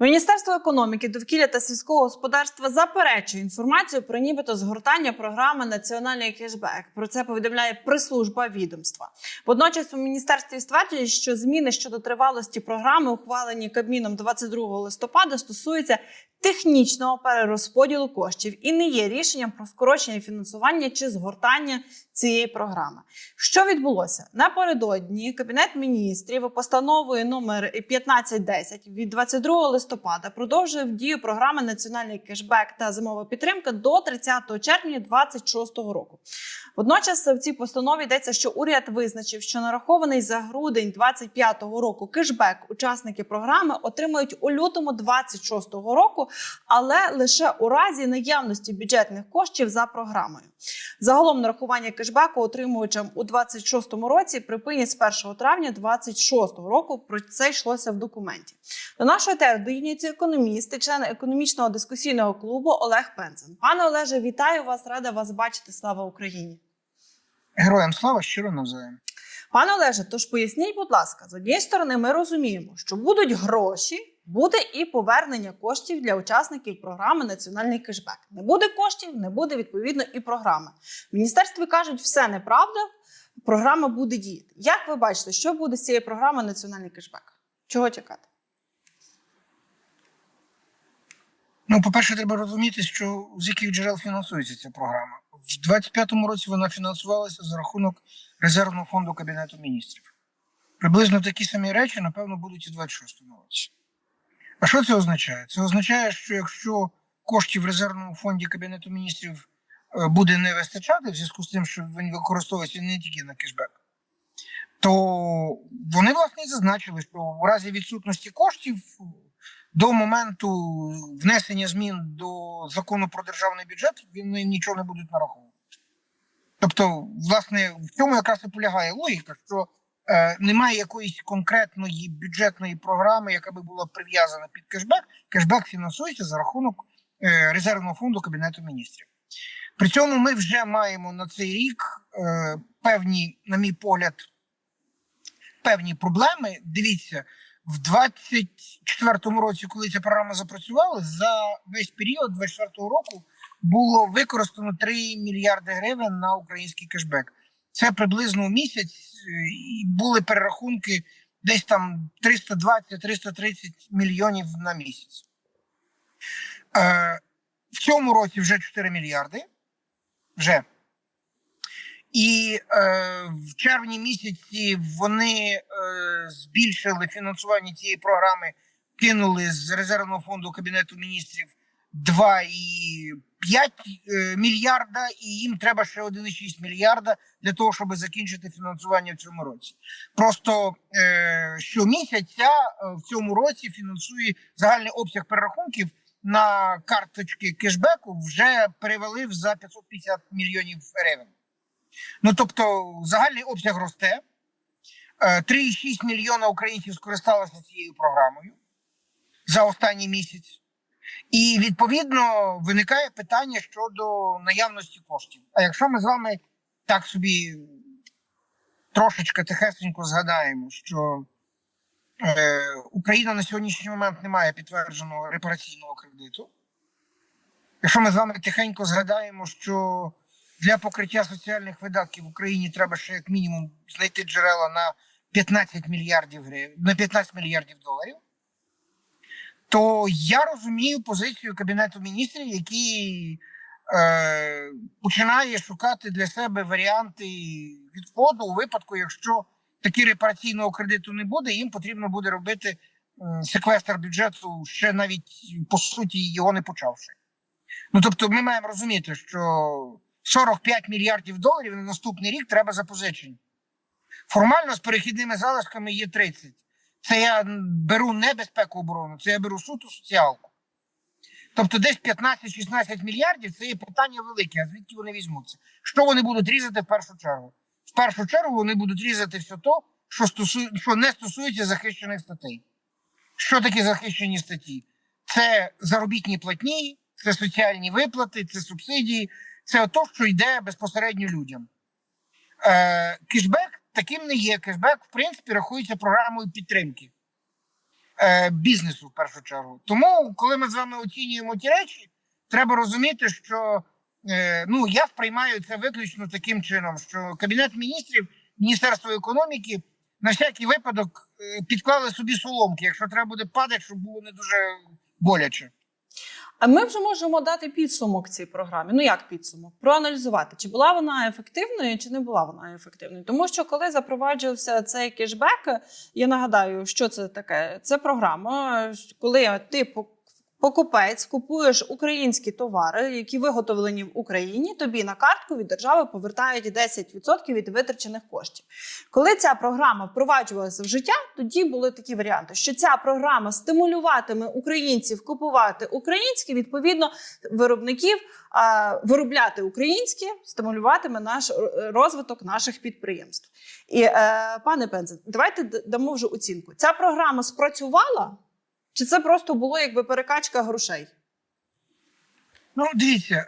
Міністерство економіки, довкілля та сільського господарства заперечує інформацію про нібито згортання програми Національний кешбек. Про це повідомляє прес-служба відомства. Водночас у міністерстві стверджують, що зміни щодо тривалості програми, ухвалені Кабміном 22 листопада, стосуються технічного перерозподілу коштів і не є рішенням про скорочення фінансування чи згортання цієї програми. Що відбулося напередодні? Кабінет міністрів постановою номер 1510 від 22 листопада продовжив дію програми Національний кешбек та зимова підтримка до 30 червня 2026 року. Водночас в цій постанові йдеться, що уряд визначив, що нарахований за грудень 2025 року кешбек учасники програми отримають у лютому 2026 року, але лише у разі наявності бюджетних коштів за програмою. Загалом нарахування кешбеку отримувачам у 26 році припинять з 1 травня 26 року. Про це йшлося в документі. До нашої теми доєднується економіст і член економічного дискусійного клубу Олег Пензен. Пане Олеже, вітаю вас! Рада вас бачити. Слава Україні! Героям слава щиро навзаєм. Пане Олеже, тож поясніть, будь ласка, з однієї сторони, ми розуміємо, що будуть гроші, буде і повернення коштів для учасників програми Національний кешбек. Не буде коштів, не буде відповідно і програми. В міністерстві кажуть, все неправда, програма буде діяти. Як ви бачите, що буде з цієї програми Національний кешбек? Чого чекати? Ну, по-перше, треба розуміти, що з яких джерел фінансується ця програма. В 25-му році вона фінансувалася за рахунок резервного фонду Кабінету міністрів. Приблизно такі самі речі, напевно, будуть і в 26-му році. А що це означає? Це означає, що якщо коштів в резервному фонді Кабінету міністрів е, буде не вистачати, в зв'язку з тим, що він використовується не тільки на кешбек, то вони власне і зазначили, що в разі відсутності коштів до моменту внесення змін до закону про державний бюджет вони нічого не будуть нараховувати. Тобто, власне, в цьому якраз і полягає логіка, що е, немає якоїсь конкретної бюджетної програми, яка би була прив'язана під кешбек. Кешбек фінансується за рахунок е, резервного фонду Кабінету міністрів. При цьому ми вже маємо на цей рік е, певні, на мій погляд, певні проблеми. Дивіться, в 24-му році, коли ця програма запрацювала, за весь період 24-го року було використано 3 мільярди гривень на український кешбек. Це приблизно у місяць е, і були перерахунки десь там 320-330 мільйонів на місяць. Е, в цьому році вже 4 мільярди. Вже. І е, в червні місяці вони е, збільшили фінансування цієї програми, кинули з резервного фонду Кабінету міністрів 2,5 е, мільярда, і їм треба ще 1,6 мільярда для того, щоб закінчити фінансування в цьому році. Просто е, щомісяця е, в цьому році фінансує загальний обсяг перерахунків на карточки кешбеку вже перевалив за 550 мільйонів гривень. Ну тобто, загальний обсяг росте. Е, 3,6 мільйона українців скористалися цією програмою за останній місяць. І відповідно виникає питання щодо наявності коштів. А якщо ми з вами так собі трошечки тихесенько згадаємо, що е, Україна на сьогоднішній момент не має підтвердженого репараційного кредиту, якщо ми з вами тихенько згадаємо, що для покриття соціальних видатків в Україні треба ще як мінімум знайти джерела на 15 мільярдів гривень, на 15 мільярдів доларів. То я розумію позицію Кабінету міністрів, який е, починає шукати для себе варіанти відходу у випадку, якщо таки репараційного кредиту не буде, їм потрібно буде робити е, секвестр бюджету ще навіть по суті його не почавши. Ну тобто, ми маємо розуміти, що 45 мільярдів доларів на наступний рік треба запозичень. Формально з перехідними залишками є 30. Це я беру не безпеку оборону, це я беру суто соціалку. Тобто десь 15-16 мільярдів це є питання велике, а звідки вони візьмуться? Що вони будуть різати в першу чергу? В першу чергу вони будуть різати все то, що, стосу... що не стосується захищених статей. Що таке захищені статті? Це заробітні платні, це соціальні виплати, це субсидії, це то, що йде безпосередньо людям. Е, Кешбек таким не є. Кешбек, в принципі, рахується програмою підтримки. е, бізнесу в першу чергу. Тому, коли ми з вами оцінюємо ті речі, треба розуміти, що е, ну я сприймаю це виключно таким чином, що кабінет міністрів, міністерство економіки на всякий випадок е, підклали собі соломки, якщо треба буде падати, щоб було не дуже боляче. А ми вже можемо дати підсумок цій програмі. Ну як підсумок? Проаналізувати, чи була вона ефективною, чи не була вона ефективною. Тому що коли запроваджувався цей кешбек, я нагадаю, що це таке. Це програма, коли ти покупець купуєш українські товари, які виготовлені в Україні, тобі на картку від держави повертають 10% від витрачених коштів. Коли ця програма впроваджувалася в життя, тоді були такі варіанти, що ця програма стимулюватиме українців купувати українське, відповідно, виробників виробляти українське, стимулюватиме наш е, розвиток наших підприємств. І е, пане Пензе, давайте дамо вже оцінку. Ця програма спрацювала, чи це просто було якби перекачка грошей? Ну, дивіться, е,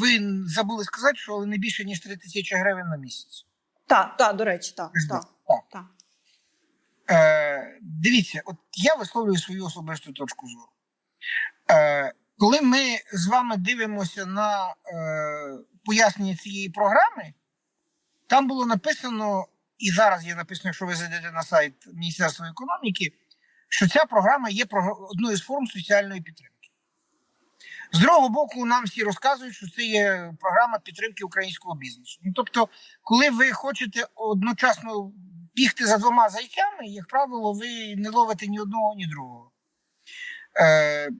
ви забули сказати, що не більше ніж 3 тисячі гривень на місяць. Так, так, до речі, так. Так. так. Е, дивіться, от я висловлюю свою особисту точку зору. Е, коли ми з вами дивимося на е, пояснення цієї програми, там було написано, і зараз є написано, якщо ви зайдете на сайт Міністерства економіки, що ця програма є одною з форм соціальної підтримки. З другого боку, нам всі розказують, що це є програма підтримки українського бізнесу. Ну, тобто, коли ви хочете одночасно бігти за двома зайцями, як правило, ви не ловите ні одного, ні другого. Е,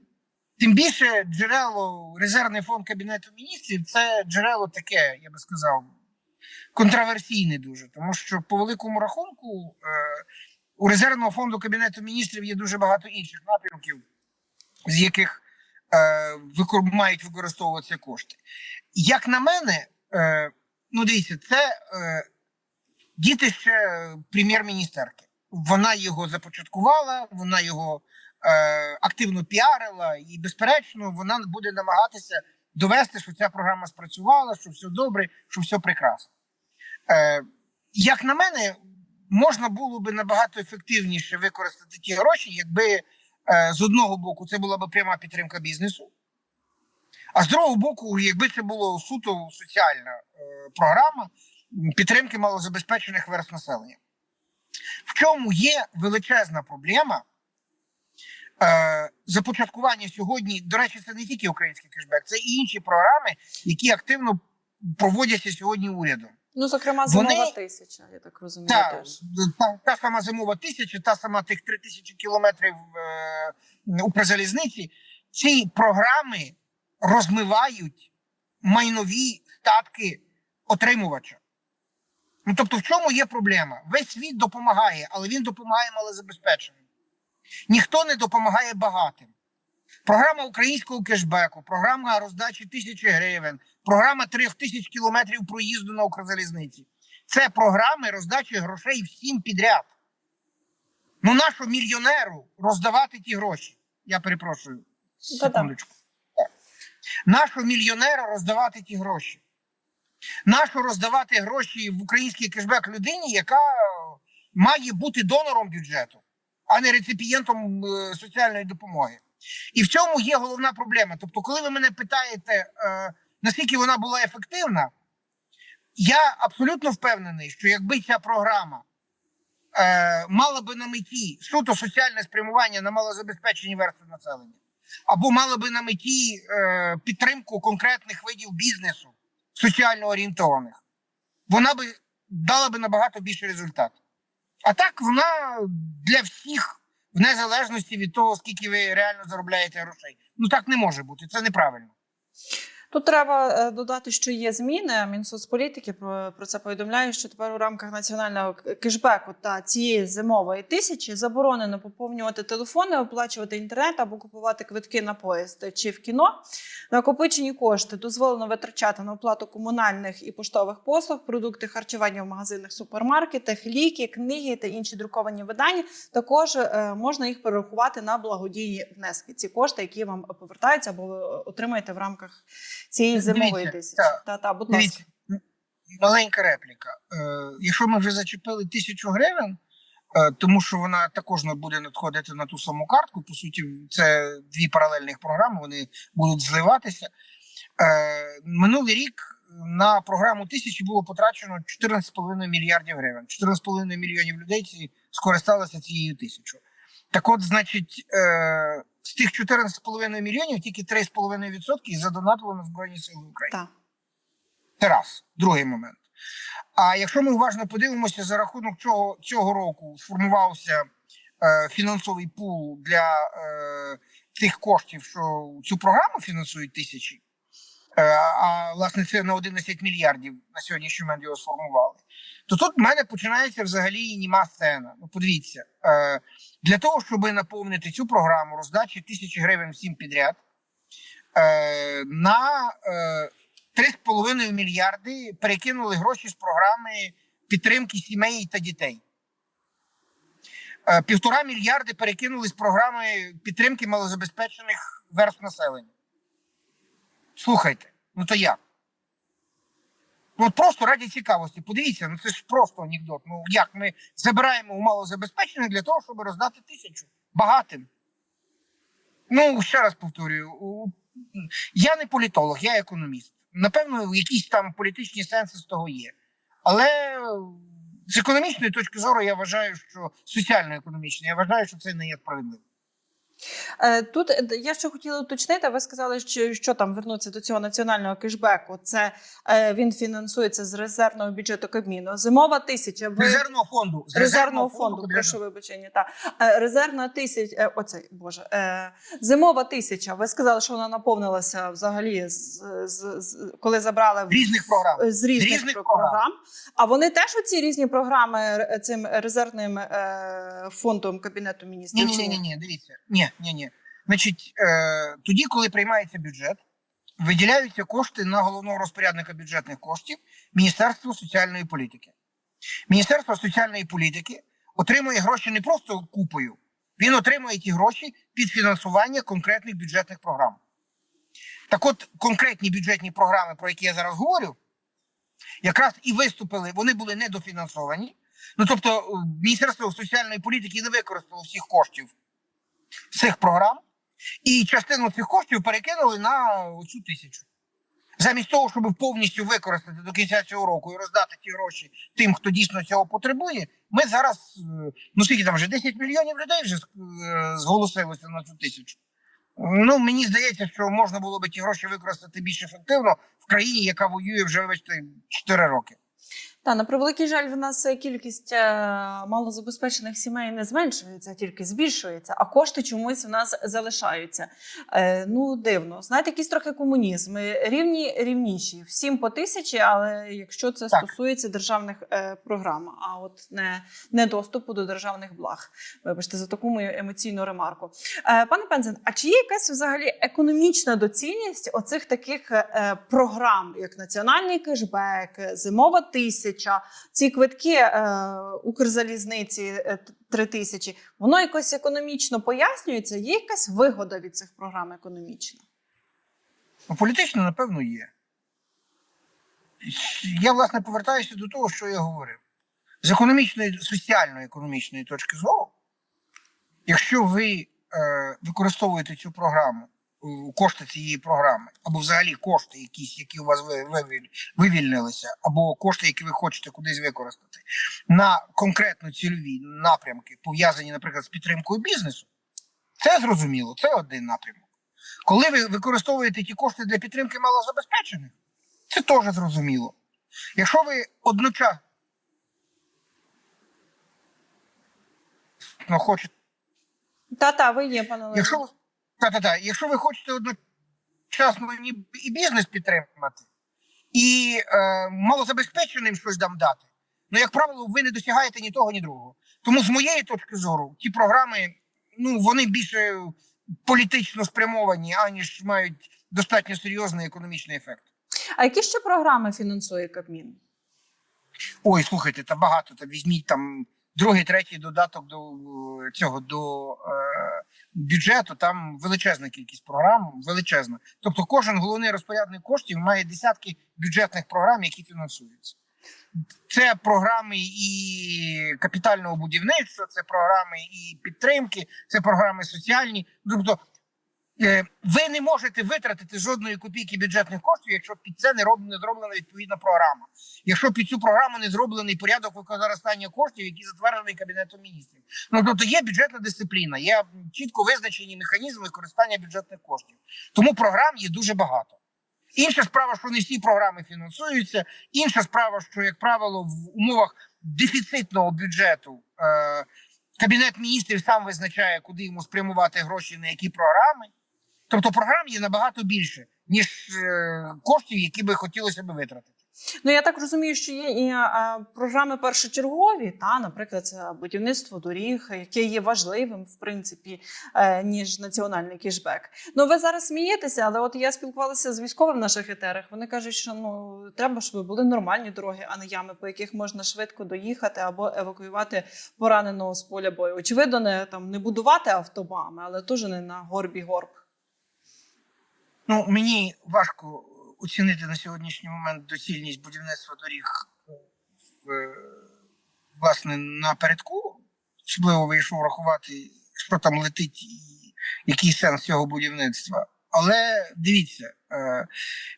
тим більше джерело, резервний фонд Кабінету міністрів це джерело таке, я би сказав, контроверсійне дуже. Тому що по великому рахунку е, у резервного фонду Кабінету міністрів є дуже багато інших напрямків, з яких е, мають використовуватися кошти. Як на мене, е, ну дивіться, це е, діти ще прем'єр-міністерки. Вона його започаткувала, вона його е, активно піарила, і, безперечно, вона буде намагатися довести, що ця програма спрацювала, що все добре, що все прекрасно. Е, як на мене, можна було би набагато ефективніше використати ті гроші, якби е, з одного боку це була б пряма підтримка бізнесу, а з другого боку, якби це було суто соціальна е, програма підтримки малозабезпечених верст населення. В чому є величезна проблема? Е, започаткування сьогодні, до речі, це не тільки український кешбек, це і інші програми, які активно проводяться сьогодні урядом. Ну, зокрема, Вони- зимова тисяча, я так розумію. Та, теж. та, та сама зимова тисяча, та сама тих три тисячі кілометрів е, Укрзалізниці. Ці програми розмивають майнові статки отримувача. Ну тобто, в чому є проблема? Весь світ допомагає, але він допомагає малозабезпеченим. Ніхто не допомагає багатим. Програма українського кешбеку, програма роздачі тисячі гривень, програма трьох тисяч кілометрів проїзду на Укрзалізниці. Це програми роздачі грошей всім підряд. Ну, нашу мільйонеру роздавати ті гроші. Я перепрошую. Секундочку. Нашу мільйонеру роздавати ті гроші. Нашу роздавати гроші в український кешбек людині, яка має бути донором бюджету, а не реципієнтом е, соціальної допомоги. І в цьому є головна проблема. Тобто, коли ви мене питаєте, е, наскільки вона була ефективна, я абсолютно впевнений, що якби ця програма е, мала би на меті суто соціальне спрямування на малозабезпечені верстви населення, або мала би на меті е, підтримку конкретних видів бізнесу, соціально орієнтованих, вона би дала би набагато більший результат. А так вона для всіх, в незалежності від того, скільки ви реально заробляєте грошей. Ну так не може бути, це неправильно. Тут треба е, додати, що є зміни. Мінсоцполітики про, це повідомляє, що тепер у рамках національного кешбеку та цієї зимової тисячі заборонено поповнювати телефони, оплачувати інтернет або купувати квитки на поїзд чи в кіно. Накопичені кошти дозволено витрачати на оплату комунальних і поштових послуг, продукти харчування в магазинах, супермаркетах, ліки, книги та інші друковані видання. Також е, можна їх перерахувати на благодійні внески. Ці кошти, які вам повертаються або ви отримаєте в рамках цієї зимової тисячі. Та, та, будь ласка. Дивіться, маленька репліка. Е, якщо ми вже зачепили тисячу гривень, е, тому що вона також не буде надходити на ту саму картку. По суті, це дві паралельних програми, вони будуть зливатися. Е, Минулий рік на програму тисячі було потрачено 14,5 мільярдів гривень. 14,5 мільйонів людей скористалися цією тисячою. Так от, значить, е, з тих 14,5 мільйонів тільки 3,5% задонатили на Збройні Сили України. Так. Це раз. Другий момент. А якщо ми уважно подивимося, за рахунок чого цього року сформувався е, фінансовий пул для е, тих коштів, що цю програму фінансують тисячі, е, а власне це на 11 мільярдів на сьогоднішній момент його сформували, то тут в мене починається взагалі німа сцена. Ну, подивіться, е, для того, щоб наповнити цю програму роздачі тисячі гривень всім підряд, е, на е, 3,5 мільярди перекинули гроші з програми підтримки сімей та дітей. Е, Півтора мільярди перекинули з програми підтримки малозабезпечених верств населення. Слухайте, ну то як? Ну, просто раді цікавості. Подивіться, ну це ж просто анекдот. Ну як ми забираємо у малозабезпечених для того, щоб роздати тисячу багатим. Ну, ще раз повторюю, я не політолог, я економіст. Напевно, якісь там політичні сенси з того є. Але з економічної точки зору я вважаю, що соціально-економічної, я вважаю, що це не є справедливо. Е, Тут е, я ще хотіла уточнити. Ви сказали, що, що там вернуться до цього національного кешбеку. Це е, він фінансується з резервного бюджету Кабміну. Зимова тисяча. Ви... Резервного фонду. з Резервного фонду, Кабінету. прошу вибачення. Та резервна тисяча. е, Оцей боже, зимова тисяча. Ви сказали, що вона наповнилася взагалі з, з, з коли забрали різних програм. з різних, різних програм. програм. А вони теж оці різні програми цим резервним фондом кабінету міністрів. ні, ні, ні, ні, дивіться. Ні, ні, ні. Значить, е, тоді, коли приймається бюджет, виділяються кошти на головного розпорядника бюджетних коштів Міністерство соціальної політики. Міністерство соціальної політики отримує гроші не просто купою, він отримує ті гроші під фінансування конкретних бюджетних програм. Так от, конкретні бюджетні програми, про які я зараз говорю, якраз і виступили, вони були недофінансовані. Ну тобто, е, Міністерство соціальної політики не використало всіх коштів цих програм, і частину цих коштів перекинули на цю тисячу. Замість того, щоб повністю використати до кінця цього року і роздати ті гроші тим, хто дійсно цього потребує, ми зараз, е, ну скільки там вже 10 мільйонів людей вже е, зголосилося на цю тисячу. Ну, мені здається, що можна було би ті гроші використати більш ефективно в країні, яка воює вже вибачте, 4 роки. Та на превеликий жаль, в нас е, кількість е, малозабезпечених сімей не зменшується, тільки збільшується, а кошти чомусь в нас залишаються. Е, ну дивно. Знаєте, якийсь трохи комунізм. Е, Рівні рівніші, всім по тисячі, але якщо це Так. стосується державних е, програм, а от не, не доступу до державних благ. Вибачте за таку мою емоційну ремарку. Е, пане Пензен, а чи є якась взагалі економічна доцільність оцих таких е, програм, як національний кешбек, зимова тисяча, ці квитки е, Укрзалізниці е, тисячі? Воно якось економічно пояснюється? Є якась вигода від цих програм економічна? Ну, політично, напевно, є. Я, власне, повертаюся до того, що я говорив. З економічної, соціально-економічної точки зору, якщо ви е, використовуєте цю програму, кошти цієї програми, або взагалі кошти, якісь, які у вас вивільнилися, або кошти, які ви хочете кудись використати, на конкретно цільові напрямки, пов'язані, наприклад, з підтримкою бізнесу, це зрозуміло, це один напрямок. Коли ви використовуєте ті кошти для підтримки малозабезпечених, це теж зрозуміло. Якщо ви одночасно хочете, Та-та, ви є, пане Олеже. якщо, ви- та-та-та, якщо ви хочете одночасно і бізнес підтримати, і е, малозабезпеченим щось там дати, ну, як правило, ви не досягаєте ні того, ні другого. Тому з моєї точки зору, ті програми, ну, вони більше політично спрямовані, аніж мають достатньо серйозний економічний ефект. А які ще програми фінансує Кабмін? Ой, слухайте, та багато. Та візьміть там другий, третій додаток до е, цього до е, бюджету. Там величезна кількість програм, величезна. Тобто, кожен головний розпорядник коштів має десятки бюджетних програм, які фінансуються. Це програми і капітального будівництва, це програми і підтримки, це програми соціальні. Тобто ви не можете витратити жодної копійки бюджетних коштів, якщо під це не роб- не зроблена відповідна програма. Якщо під цю програму не зроблений порядок використання коштів, які затверджений кабінетом міністрів. Ну тобто є бюджетна дисципліна, є чітко визначені механізми використання бюджетних коштів. Тому програм є дуже багато. Інша справа, що не всі програми фінансуються. Інша справа, що, як правило, в умовах дефіцитного бюджету е, кабінет міністрів сам визначає, куди йому спрямувати гроші на які програми. Тобто програм є набагато більше, ніж е, коштів, які би хотілося б витратити. Ну я так розумію, що є і програми першочергові, та, наприклад, це будівництво доріг, яке є важливим, в принципі, е, ніж національний кешбек. Ну ви зараз смієтеся, але от я спілкувалася з військовим в наших етерах. Вони кажуть, що ну треба, щоб були нормальні дороги, а не ями, по яких можна швидко доїхати або евакуювати пораненого з поля бою. Очевидно, не там не будувати автобами, але теж не на горбі горб. Ну, мені важко оцінити на сьогоднішній момент доцільність будівництва доріг в, е, власне напередку. Особливо вийшов врахувати, що там летить і який сенс цього будівництва. Але дивіться, е,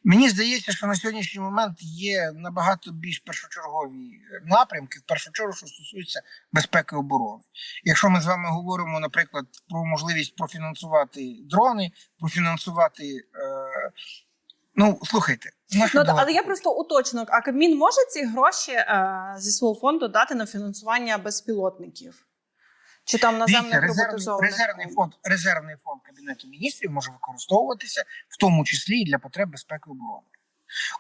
мені здається, що на сьогоднішній момент є набагато більш першочергові напрямки, в першу чергу, що стосуються безпеки оборони. Якщо ми з вами говоримо, наприклад, про можливість профінансувати дрони, профінансувати. Е, ну, слухайте, Ну, але я просто уточню, а Кабмін може ці гроші е, зі свого фонду дати на фінансування безпілотників? Чи там Дивіться, резервний, резервний фонд, резервний фонд кабінету міністрів може використовуватися в тому числі і для потреб безпеки оборони.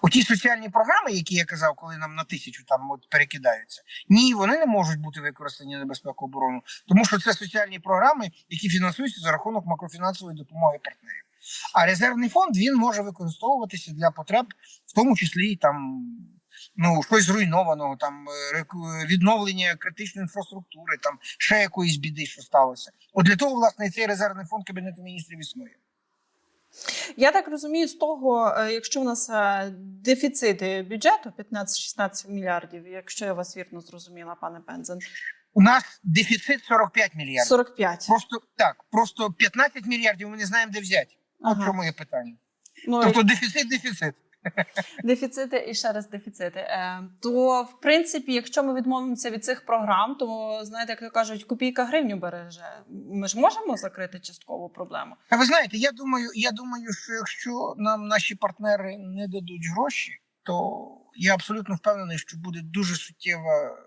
Оті соціальні програми, які я казав, коли нам на тисячу там от перекидаються, ні, вони не можуть бути використані на безпеку оборону, тому що це соціальні програми, які фінансуються за рахунок макрофінансової допомоги партнерів. А резервний фонд він може використовуватися для потреб, в тому числі і там ну щось зруйнованого, там е, відновлення критичної інфраструктури, там ще якоїсь біди, що сталося. От для того, власне, і цей резервний фонд кабінету міністрів існує. Я так розумію, з того, е, якщо у нас е, дефіцити бюджету 15-16 мільярдів, якщо я вас вірно зрозуміла, пане Пензен, У нас дефіцит 45 мільярдів. 45. Просто так, просто 15 мільярдів ми не знаємо, де взяти. От Ага. чому є питання. Ну, Тобто дефіцит, дефіцит. дефіцити і ще раз дефіцити. Е, то, в принципі, якщо ми відмовимося від цих програм, то знаєте, як то кажуть, копійка гривню береже. Ми ж можемо закрити часткову проблему. А ви знаєте, я думаю, я думаю, що якщо нам наші партнери не дадуть гроші, то я абсолютно впевнений, що буде дуже суттєва.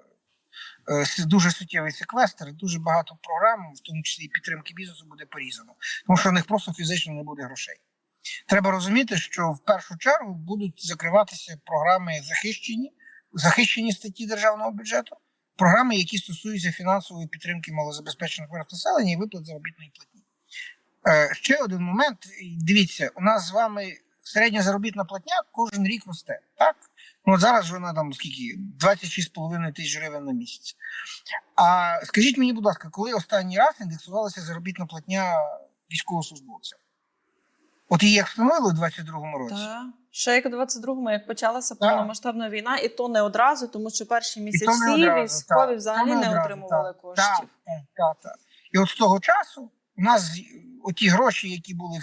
е, Дуже суттєвий секвестр, дуже багато програм, в тому числі і підтримки бізнесу, буде порізано, тому що в них просто фізично не буде грошей. Треба розуміти, що в першу чергу будуть закриватися програми захищені, захищені статті державного бюджету, програми, які стосуються фінансової підтримки малозабезпечених верств населення і виплат заробітної платні. Е, ще один момент. Дивіться, у нас з вами середня заробітна платня кожен рік росте. Так? Ну, от зараз вона там скільки? 26,5 тисяч гривень на місяць. А скажіть мені, будь ласка, коли останній раз індексувалася заробітна платня військовослужбовця? От її як встановили у 22-му році. Та ще як у 22-му, як почалася Так. повномасштабна війна, і то не одразу, тому що перші місяці одразу, військові так. взагалі То не одразу, отримували так. коштів. Так, так, так, так. І от з того часу у нас оті гроші, які були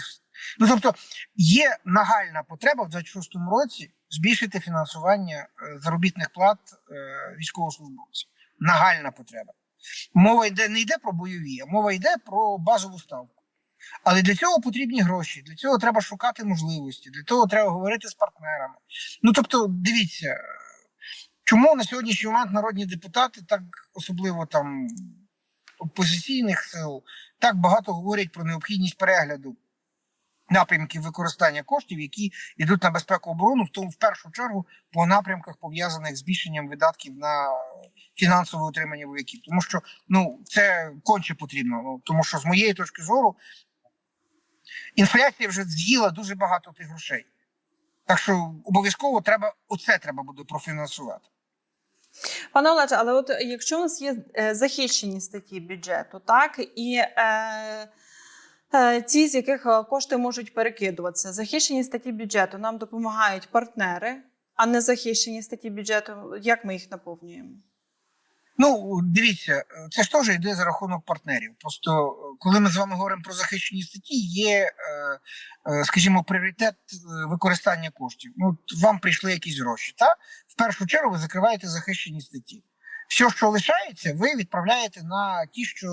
ну тобто є нагальна потреба в 26-му році збільшити фінансування е, заробітних плат е, військовослужбовців. Нагальна потреба. Мова йде не йде про бойові, а мова йде про базову ставку. Але для цього потрібні гроші, для цього треба шукати можливості, для того треба говорити з партнерами. Ну тобто, дивіться, чому на сьогоднішній момент народні депутати, так особливо там опозиційних сил, так багато говорять про необхідність перегляду напрямків використання коштів, які йдуть на безпеку оборону, в тому в першу чергу по напрямках пов'язаних з збільшенням видатків на фінансове утримання вояків. Тому що ну це конче потрібно. Ну тому що з моєї точки зору інфляція вже з'їла дуже багато тих грошей. Так що обов'язково треба оце треба буде профінансувати. Пане Олеже, але от якщо у нас є е, захищені статті бюджету, так і е, е, ті, з яких е, кошти можуть перекидуватися, захищені статті бюджету нам допомагають партнери. А не захищені статті бюджету, як ми їх наповнюємо? Ну, дивіться, це ж теж йде за рахунок партнерів. Просто е, коли ми з вами говоримо про захищені статті, є, е, е, скажімо, пріоритет е, використання коштів. Ну, вам прийшли якісь гроші. Та в першу чергу ви закриваєте захищені статті. Все, що лишається, ви відправляєте на ті, що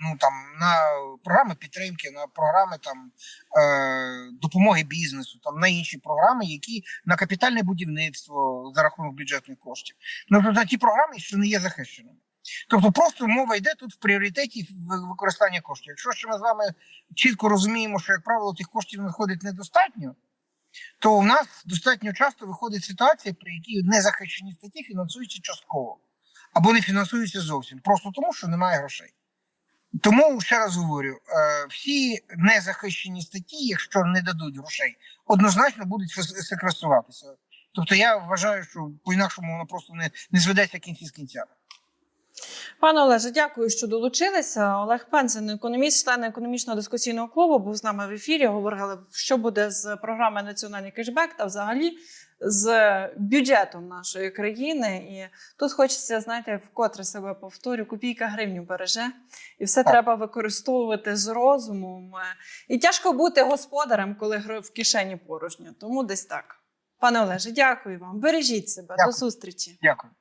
ну там на програми підтримки, на програми там е, допомоги бізнесу, там на інші програми, які на капітальне будівництво за рахунок бюджетних коштів. Ну тобто ті програми, що не є захищеними. Тобто, просто мова йде тут в пріоритеті використання коштів. Якщо ще ми з вами чітко розуміємо, що як правило тих коштів надходить недостатньо, то у нас достатньо часто виходить ситуація, при якій незахищені статті фінансуються частково або не фінансуються зовсім, просто тому, що немає грошей. Тому ще раз говорю: е, всі незахищені статті, якщо не дадуть грошей, однозначно будуть секвеструватися. Тобто я вважаю, що по-інакшому воно просто не, не зведеться кінці з кінцями. Пане Олеже, дякую, що долучилися. Олег Пензен, економіст, член економічного дискусійного клубу, був з нами в ефірі. Говорили, що буде з програми Національний кешбек та взагалі з бюджетом нашої країни. І тут хочеться, знаєте, вкотре себе повторю: копійка гривню береже, і все Так. треба використовувати з розумом. І тяжко бути господарем, коли в кишені порожньо. Тому десь так. Пане Олеже, дякую вам. Бережіть себе. Дякую. До зустрічі. Дякую.